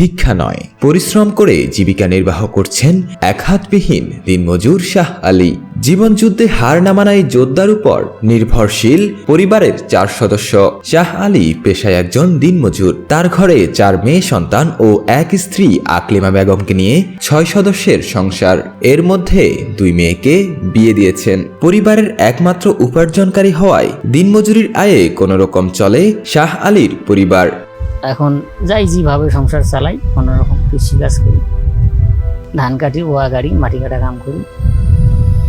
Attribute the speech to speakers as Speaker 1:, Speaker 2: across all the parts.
Speaker 1: ভিক্ষা নয়। পরিশ্রম করে জীবিকা নির্বাহ করছেন এক হাতবিহীন দিনমজুর শাহ আলী। জীবনযুদ্ধে হার না মানায় যোদ্ধার উপর নির্ভরশীল পরিবারের চার সদস্য। শাহ আলী পেশায় একজন দিনমজুর। তার ঘরে চার মেয়ে সন্তান ও এক স্ত্রী আকলিমা বেগমকে নিয়ে ছয় সদস্যের সংসার। এর মধ্যে দুই মেয়েকে বিয়ে দিয়েছেন। পরিবারের একমাত্র উপার্জনকারী হওয়ায় দিনমজুরির আয়ে কোনো রকম চলে শাহ আলীর পরিবার।
Speaker 2: এখন যাই যেভাবে সংসার চালাই কোনো কৃষিকাজ কৃষি কাজ করি। ধান কাটি, ওয়া গাড়ি, মাটি কাটা কাম করি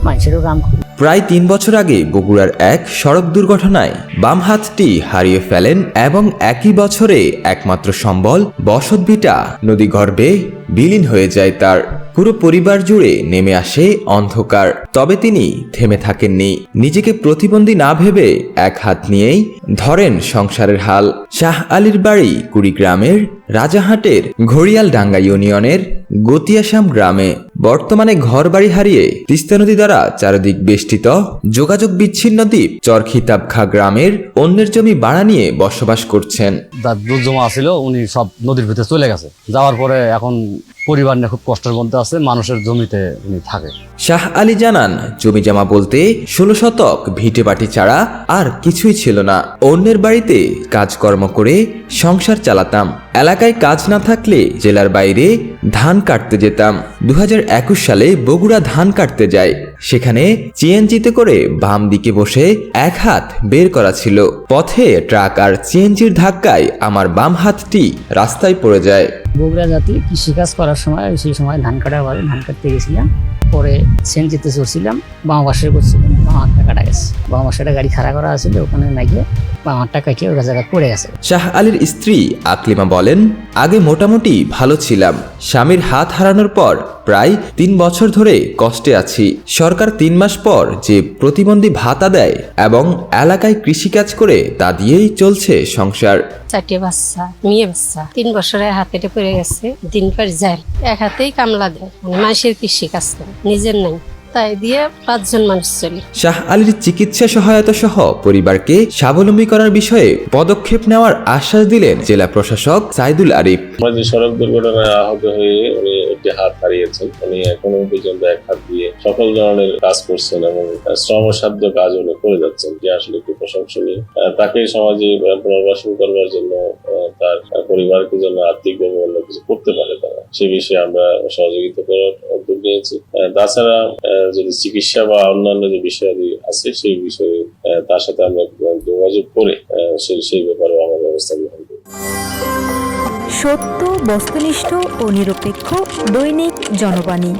Speaker 2: মানুষেরও কাম করি।
Speaker 1: প্রায় তিন বছর আগে বগুড়ার এক সড়ক দুর্ঘটনায় বাম হাতটি হারিয়ে ফেলেন এবং একই বছরে একমাত্র সম্বল বসতভিটা নদী গর্ভে বিলীন হয়ে যায় তার। পুরো পরিবার জুড়ে নেমে আসে অন্ধকার। তবে তিনি থেমে থাকেননি। নিজেকে প্রতিবন্ধী না ভেবে এক হাত নিয়েই ধরেন সংসারের হাল। শাহ আলীর বাড়ি কুড়িগ্রামের রাজাহাটের ঘড়িয়ালডাঙ্গা ইউনিয়নের গতিয়াসাম গ্রামে বর্তমানে ঘর বাড়ি হারিয়ে তিস্তা নদী দ্বারা চারিদিক বেষ্টিত যোগাযোগ বিচ্ছিন্ন দ্বীপ চরখিতাবখা গ্রামের অন্যের জমি বাড়া নিয়ে বসবাস করছেন।
Speaker 3: তার জমা ছিল উনি সব নদীর ভিতরে চলে গেছে। যাওয়ার পরে এখন পরিবার নিয়ে খুব কষ্টের মধ্যে আছে মানুষের জমিতে উনি থাকে।
Speaker 1: শাহ আলী জানান জমি জমা বলতে ষোলো শতক ভিটে বাটি ছাড়া আর কিছুই ছিল না। অন্যের বাড়িতে কাজকর্ম করে সংসার চালাতাম। এলাকায় কাজ না থাকলে জেলার বাইরে ধান কাটতে যেতাম। দু হাজার একুশ সালে বগুড়া ধান কাটতে যায় সেখানে চিএনজিতে করে বাম দিকে বসে এক হাত বের করা ছিল। পথে ট্রাক আর চিএনজির ধাক্কায় আমার বাম হাতটি রাস্তায় পড়ে যায়।
Speaker 2: বগুড়া জাতি কৃষিকাজ করার সময়, সেই সময় ধান কাটা বাড়ি ধান কাটতে গেছিলাম। পরে সেনজিতে চলছিলাম বাম পাশে করছিলাম বাম হাতটা কাটা গেছে। বাম একটা গাড়ি খাড়া করা আছে ওখানে নাকি বাম হাতটা কাটিয়ে ওটা জায়গায় পড়ে গেছে।
Speaker 1: শাহ আলীর স্ত্রী আকলিমা বলেন আগে মোটামুটি ভালো ছিলাম। স্বামীর হাত হারানোর পর প্রায় তিন বছর ধরে কষ্টে আছি। সরকার তিন মাস পর যে প্রতিবন্ধী ভাতা দেয় এবং এলাকায় কৃষিকাজ করে তা দিয়েই চলছে সংসার।
Speaker 4: চারটে বাচ্চা মেয়ে বাচ্চা। তিন বছরে হাতে পড়ে গেছে দিন পর যায়। এক হাতেই কামলা দেয়। মানে মাসের কৃষি কাজ করে নিজের নাই। তাই দিয়ে পাঁচজন মানুষ চলে।
Speaker 1: শাহ আলীর চিকিৎসা সহায়তা সহ পরিবারকে স্বাবলম্বী করার বিষয়ে পদক্ষেপ নেওয়ার আশ্বাস দিলেন জেলা প্রশাসক সাইদুল আরিফ।
Speaker 5: সড়ক দুর্ঘটনায় আহত হয়ে উনি একটি হাত হারিয়েছেন। উনি এখনও পর্যন্ত এক হাত দিয়ে সকল ধরনের কাজ করছেন এবং শ্রমসাধ্য কাজ উনি করে যাচ্ছেন। যে আসলে একটু প্রশংসনীয়। আহ, তাকে সমাজে পুনর্বাসন করবার জন্য আহ, তার পরিবারকে জন্য আর্থিকভাবে অন্য কিছু করতে পারে তারা সে বিষয়ে আমরা সহযোগিতা করার আহ, তাছাড়া যদি চিকিৎসা বা অন্যান্য যে বিষয়াদি আছে সেই বিষয়ে তার সাথে আমরা যোগাযোগ করে সেই সেই ব্যাপারে আমরা ব্যবস্থা গ্রহণ করি
Speaker 6: সত্য বস্তুনিষ্ঠ ও নিরপেক্ষ দৈনিক জনবাণী।